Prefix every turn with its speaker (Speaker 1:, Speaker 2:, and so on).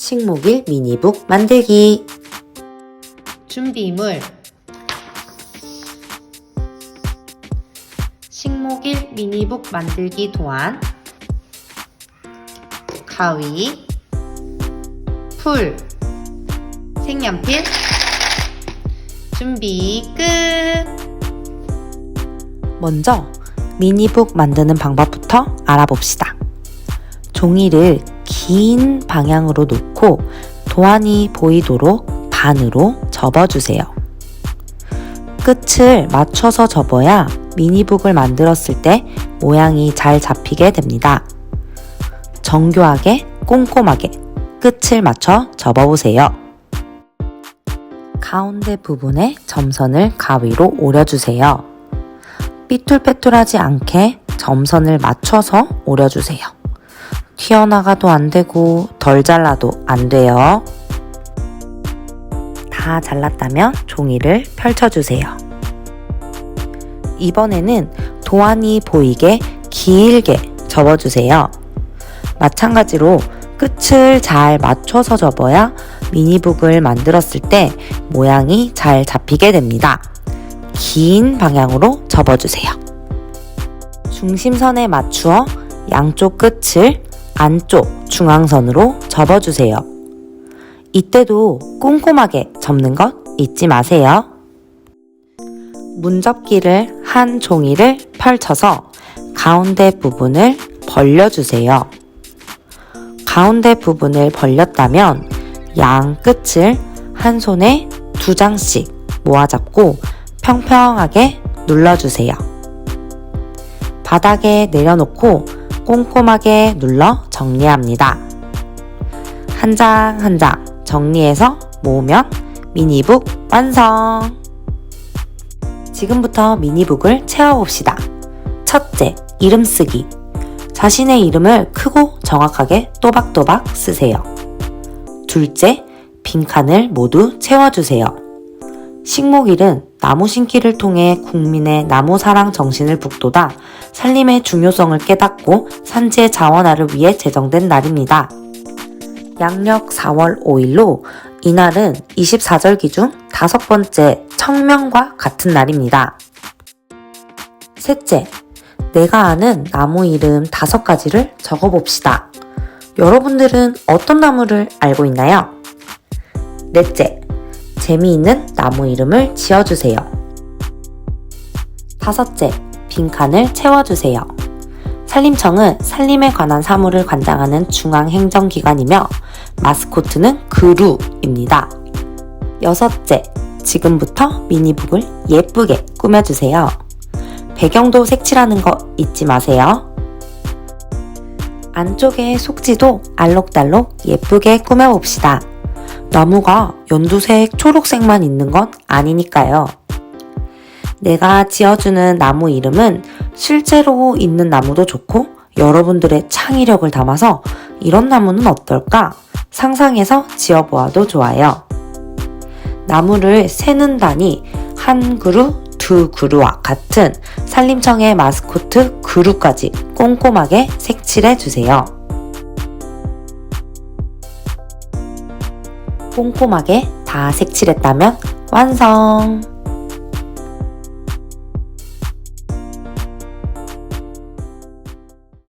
Speaker 1: 식목일 미니북 만들기.
Speaker 2: 준비물. 식목일 미니북 만들기 도안. 가위. 풀. 색연필. 준비 끝.
Speaker 1: 먼저 미니북 만드는 방법부터 알아봅시다. 종이를 긴 방향으로 놓고 도안이 보이도록 반으로 접어주세요. 끝을 맞춰서 접어야 미니북을 만들었을 때 모양이 잘 잡히게 됩니다. 정교하게 꼼꼼하게 끝을 맞춰 접어보세요. 가운데 부분에 점선을 가위로 오려주세요. 삐뚤빼뚤하지 않게 점선을 맞춰서 오려주세요. 튀어나가도 안 되고 덜 잘라도 안 돼요. 다 잘랐다면 종이를 펼쳐주세요. 이번에는 도안이 보이게 길게 접어주세요. 마찬가지로 끝을 잘 맞춰서 접어야 미니북을 만들었을 때 모양이 잘 잡히게 됩니다. 긴 방향으로 접어주세요. 중심선에 맞추어 양쪽 끝을 안쪽 중앙선으로 접어주세요. 이때도 꼼꼼하게 접는 것 잊지 마세요. 문접기를 한 종이를 펼쳐서 가운데 부분을 벌려주세요. 가운데 부분을 벌렸다면 양 끝을 한 손에 두 장씩 모아 잡고 평평하게 눌러주세요. 바닥에 내려놓고 꼼꼼하게 눌러 정리합니다. 한 장 한 장 정리해서 모으면 미니북 완성! 지금부터 미니북을 채워봅시다. 첫째, 이름 쓰기. 자신의 이름을 크고 정확하게 또박또박 쓰세요. 둘째, 빈칸을 모두 채워주세요. 식목 일은 나무 심기를 통해 국민의 나무 사랑 정신을 북돋아 살림의 중요성을 깨닫고 산지의 자원화를 위해 제정된 날입니다. 양력 4월 5일로 이날은 24절기 중 다섯 번째 청명과 같은 날입니다. 셋째, 내가 아는 나무 이름 다섯 가지를 적어봅시다. 여러분들은 어떤 나무를 알고 있나요? 넷째, 재미있는 나무 이름을 지어주세요. 다섯째, 빈칸을 채워주세요. 산림청은 산림에 관한 사무를 관장하는 중앙행정기관이며 마스코트는 그루입니다. 여섯째, 지금부터 미니북을 예쁘게 꾸며주세요. 배경도 색칠하는 거 잊지 마세요. 안쪽의 속지도 알록달록 예쁘게 꾸며봅시다. 나무가 연두색, 초록색만 있는 건 아니니까요. 내가 지어주는 나무 이름은 실제로 있는 나무도 좋고 여러분들의 창의력을 담아서 이런 나무는 어떨까 상상해서 지어보아도 좋아요. 나무를 세는다니 한 그루, 두 그루와 같은 산림청의 마스코트 그루까지 꼼꼼하게 색칠해 주세요. 꼼꼼하게 다 색칠했다면 완성!